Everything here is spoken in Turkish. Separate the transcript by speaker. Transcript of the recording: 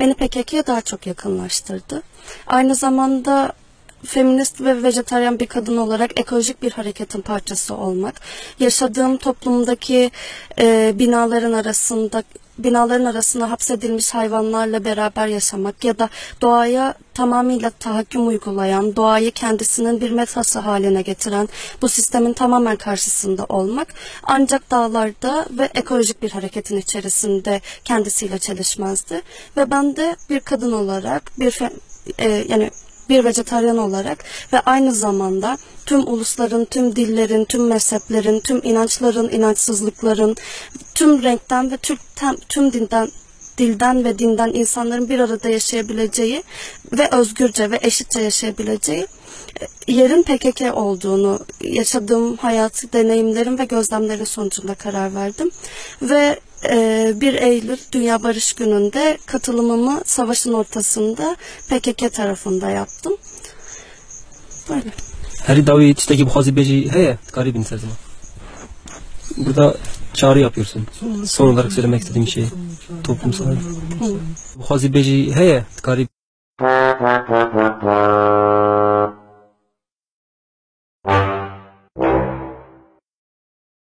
Speaker 1: beni PKK'ya daha çok yakınlaştırdı. Aynı zamanda feminist ve vejetaryen bir kadın olarak ekolojik bir hareketin parçası olmak, yaşadığım toplumdaki e, binaların arasında binaların arasına hapsedilmiş hayvanlarla beraber yaşamak ya da doğaya tamamıyla tahakküm uygulayan, doğayı kendisinin bir metası haline getiren bu sistemin tamamen karşısında olmak ancak dağlarda ve ekolojik bir hareketin içerisinde kendisiyle çelişmezdi. Ve ben de bir kadın olarak bir e, yani bir vejetaryen olarak ve aynı zamanda tüm ulusların, tüm dillerin, tüm mezheplerin, tüm inançların, inançsızlıkların, tüm renkten ve tüm, tüm dinden dilden ve dinden insanların bir arada yaşayabileceği ve özgürce ve eşitçe yaşayabileceği e, yerin PKK olduğunu yaşadığım hayatı deneyimlerim ve gözlemlerin sonucunda karar verdim. Ve 1 Eylül Dünya Barış Günü'nde katılımımı savaşın ortasında PKK tarafında yaptım. Böyle.
Speaker 2: Her davi tişteki bu hazibeci heye garibin sezma. Burada çağrı yapıyorsun. Son olarak söylemek istediğim şey toplumsal. Bu hazibeci heye garip